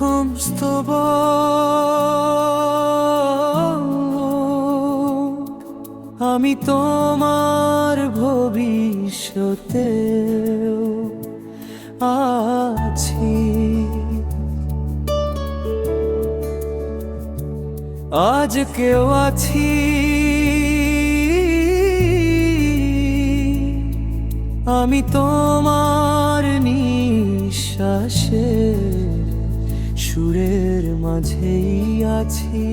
বাস্তব আমি তোমার ভবিষ্যতে আছি। আজ কেউ আছি। আমি তোমার নিঃশ্বাসে সুরের মাঝেই আছি।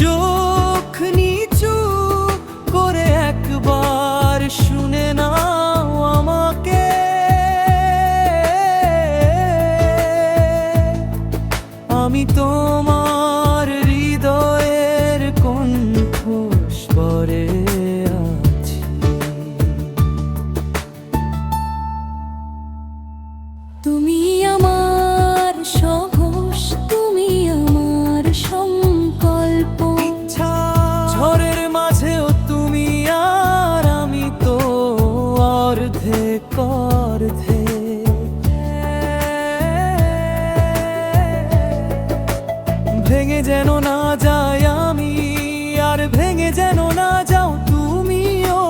চোখ নিচু করে একবার শুনে নাও আমাকে। আমি তোমার সাহস তুমি আমার সংকল্প। ঝড়ের মাঝেও তুমি আর আমি তো অর্ধেক অর্ধে ভেঙে যেন না যায় আমি, আর ভেঙে যেন না যাও তুমিও।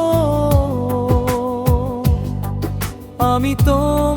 আমি তোমার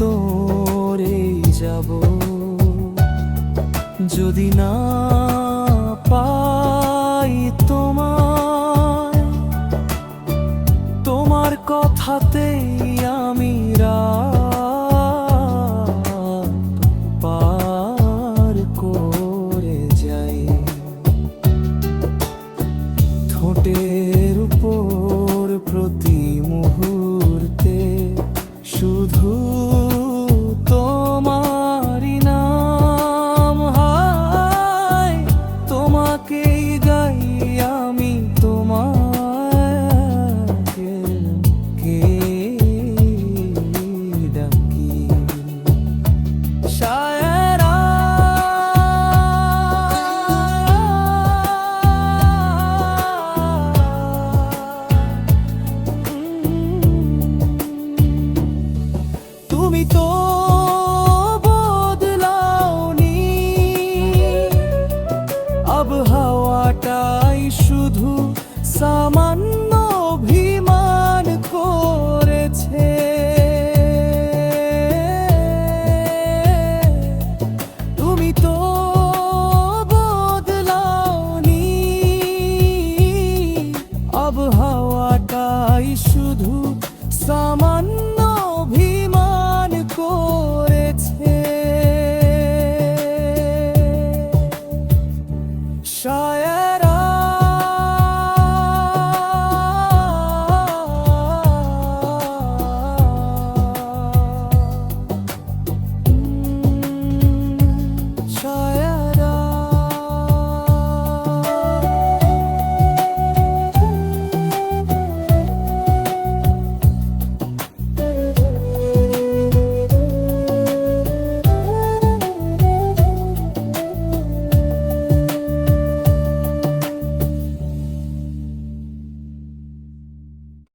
তোরে যাব। যদি না পাই তোমায় তোমার কথাতেই আমি পার করে যাই। ঠোঁটের তুমি তো বদলাওনি। আবহাওয়াটাই শুধু সামান্য অভিমান করেছে। তুমি তো বদলাওনি। আবহাওয়াটাই শুধু সামান্য